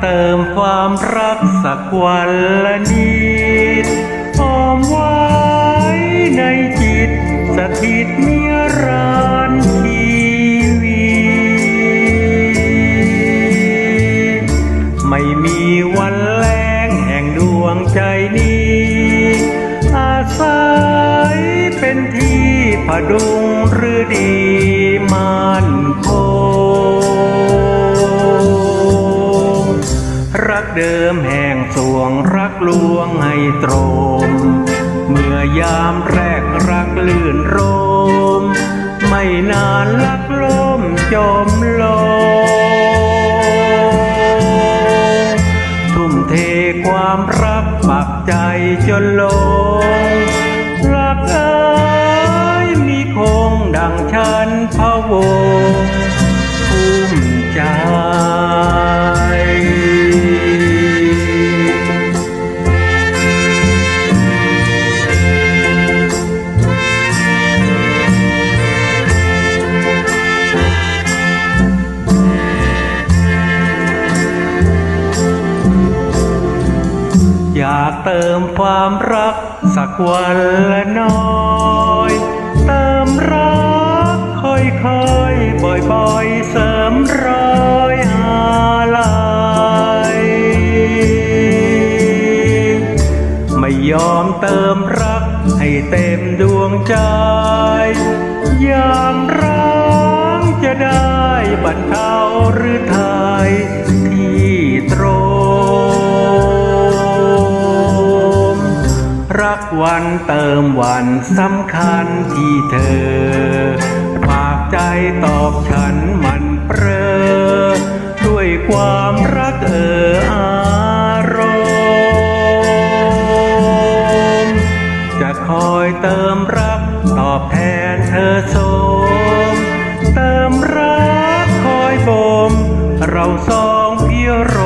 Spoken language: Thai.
เติมความรักสักวันละนิดออมไว้ในจิตสถิตนิรันดร์ชีวิตไม่มีวันแรงแห่งดวงใจนี้ อาศัยเป็นที่ผดุงหรือดีมันคง เดิมแห่งสวงรักลวงให้ตรงเมื่อยามแรกรักลื่นโรม ไม่นานลักล้มจมลงทุ่มเทความรักปักใจจนลงรักเอ้ยมีคงดังฉันพะวงภูมิใจากเติมความรัก สักวันละน้อย เติมรักค่อยๆบ่อยๆ เสริมรอยอะไรไม่ยอมเติมรักให้เต็มดวงใจยามร้างจะได้บรรเทาหรือทย วันเติมวันสำคัญที่เธอ ฝากใจตอบฉันมันเปรอด้วยความรักเอออารมณ์จะคอยเติมรักตอบแทนเธอสม เติมรักคอยบ่มเราสองพี่ร